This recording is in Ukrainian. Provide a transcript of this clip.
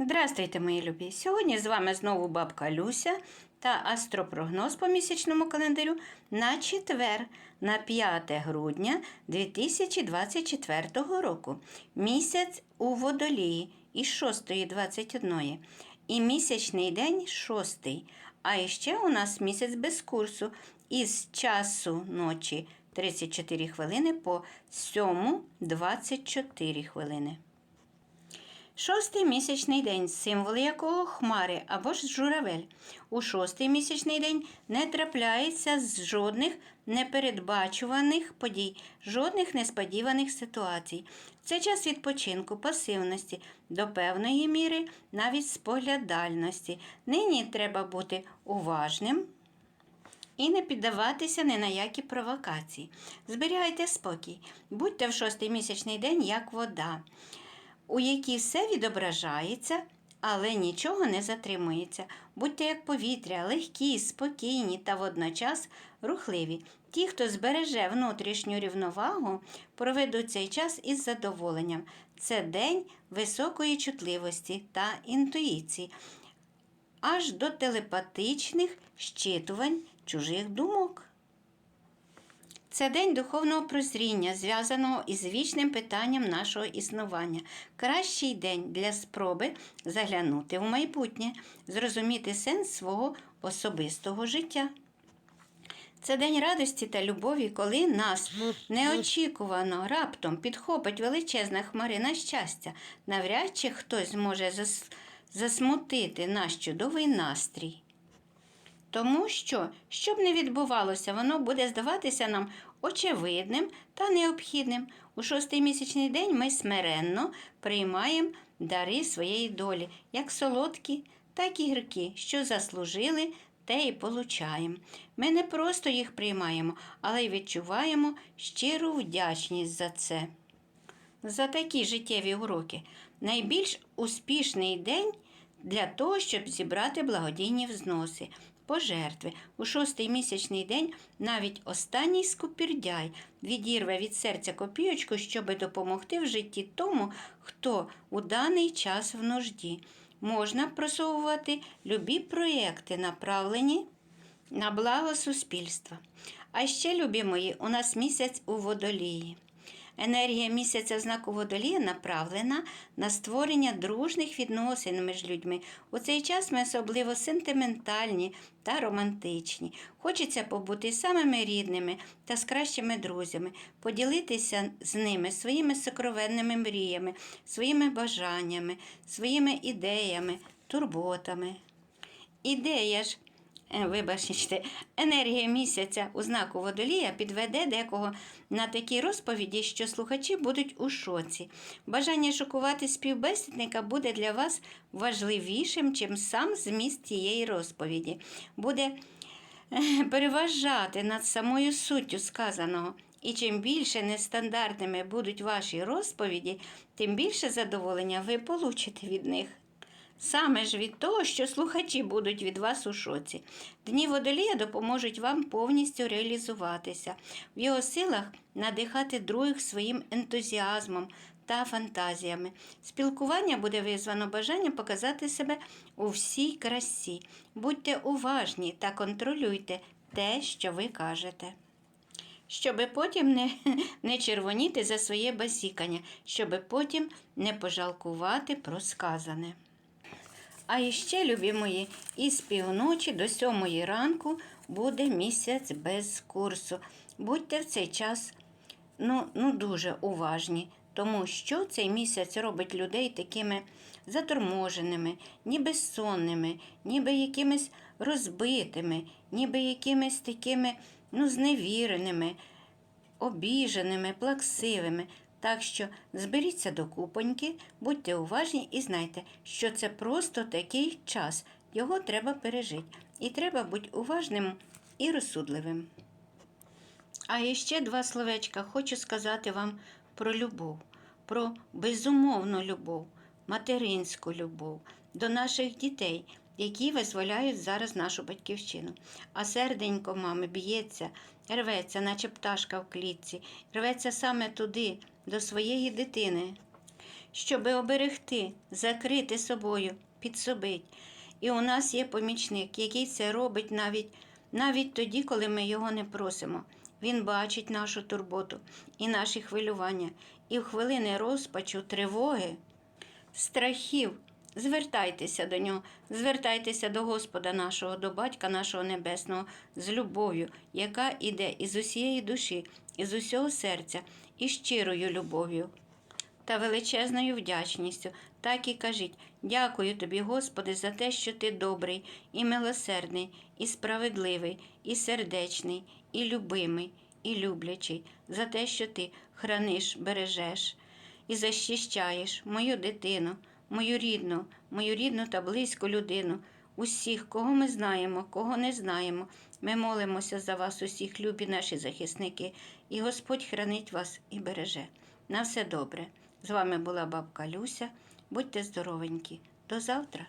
Здравствуйте, мої любі! Сьогодні з вами знову бабка Люся та астропрогноз по місячному календарю на четвер, на 5 грудня 2024 року. Місяць у водолії із 6.21 і місячний день 6. А іще у нас місяць без курсу із часу ночі 34 хвилини по 7.24 хвилини. Шостий місячний день, символ якого хмари або ж журавель. У шостий місячний день не трапляється з жодних непередбачуваних подій, жодних несподіваних ситуацій. Це час відпочинку, пасивності, до певної міри, навіть споглядальності. Нині треба бути уважним. І не піддаватися ні на які провокації. Зберігайте спокій, будьте в шостий місячний день як вода у якій все відображається, але нічого не затримується. Будьте як повітря, легкі, спокійні та водночас рухливі. Ті, хто збереже внутрішню рівновагу, проведуть цей час із задоволенням. Це день високої чутливості та інтуїції, аж до телепатичних щитувань чужих думок. Це день духовного прозріння, зв'язаного із вічним питанням нашого існування. Кращий день для спроби заглянути в майбутнє, зрозуміти сенс свого особистого життя. Це день радості та любові, коли нас неочікувано раптом підхопить величезна хмарина щастя. Навряд чи хтось зможе зас... засмутити наш чудовий настрій. Тому що, що б не відбувалося, воно буде здаватися нам очевидним та необхідним. У шостий місячний день ми смиренно приймаємо дари своєї долі, як солодкі, так і гіркі, що заслужили, те і получаємо. Ми не просто їх приймаємо, але й відчуваємо щиру вдячність за це. За такі життєві уроки найбільш успішний день для того, щоб зібрати благодійні взноси, пожертви. У шостий місячний день навіть останній скупірдяй відірве від серця копійочку, щоби допомогти в житті тому, хто у даний час в нужді. Можна просовувати любі проєкти, направлені на благо суспільства. А ще, любі мої, у нас місяць у водолії. Енергія місяця знаку водолія направлена на створення дружних відносин між людьми. У цей час ми особливо сентиментальні та романтичні. Хочеться побути самими рідними та з кращими друзями, поділитися з ними своїми сокровенними мріями, своїми бажаннями, своїми ідеями, турботами. Ідея ж Вибачте, енергія місяця у знаку водолія підведе декого на такі розповіді, що слухачі будуть у шоці. Бажання шокувати співбесідника буде для вас важливішим, чим сам зміст тієї розповіді. Буде е, переважати над самою суттю сказаного. І чим більше нестандартними будуть ваші розповіді, тим більше задоволення ви получите від них. Саме ж від того, що слухачі будуть від вас у шоці. Дні водолія допоможуть вам повністю реалізуватися, в його силах надихати других своїм ентузіазмом та фантазіями. Спілкування буде визвано бажанням показати себе у всій красі. Будьте уважні та контролюйте те, що ви кажете. Щоби потім не, не червоніти за своє базікання, щоби потім не пожалкувати про сказане. А іще, любі мої, із півночі до сьомої ранку буде місяць без курсу. Будьте в цей час ну, ну, дуже уважні, тому що цей місяць робить людей такими заторможеними, ніби сонними, ніби якимись розбитими, ніби якимись такими ну, зневіреними, обіженими, плаксивими. Так що зберіться до купоньки, будьте уважні і знайте, що це просто такий час, його треба пережити. І треба бути уважним і розсудливим. А іще два словечка хочу сказати вам про любов, про безумовну любов, материнську любов до наших дітей, які визволяють зараз нашу батьківщину. А серденько мами б'ється, рветься, наче пташка в клітці, рветься саме туди, до своєї дитини. щоби оберегти, закрити собою, підсобить. І у нас є помічник, який це робить навіть, навіть тоді, коли ми його не просимо. Він бачить нашу турботу і наші хвилювання, і в хвилини розпачу, тривоги, страхів. Звертайтеся до нього, звертайтеся до Господа нашого, до Батька нашого Небесного з любов'ю, яка іде із усієї душі, із усього серця, і щирою любов'ю та величезною вдячністю. Так і кажіть: дякую тобі, Господи, за те, що ти добрий, і милосердний, і справедливий, і сердечний, і любимий, і люблячий, за те, що ти храниш, бережеш і захищаєш мою дитину, мою рідну, мою рідну та близьку людину, усіх, кого ми знаємо, кого не знаємо. Ми молимося за вас, усіх, любі наші захисники, і Господь хранить вас і береже. На все добре. З вами була бабка Люся. Будьте здоровенькі. До завтра.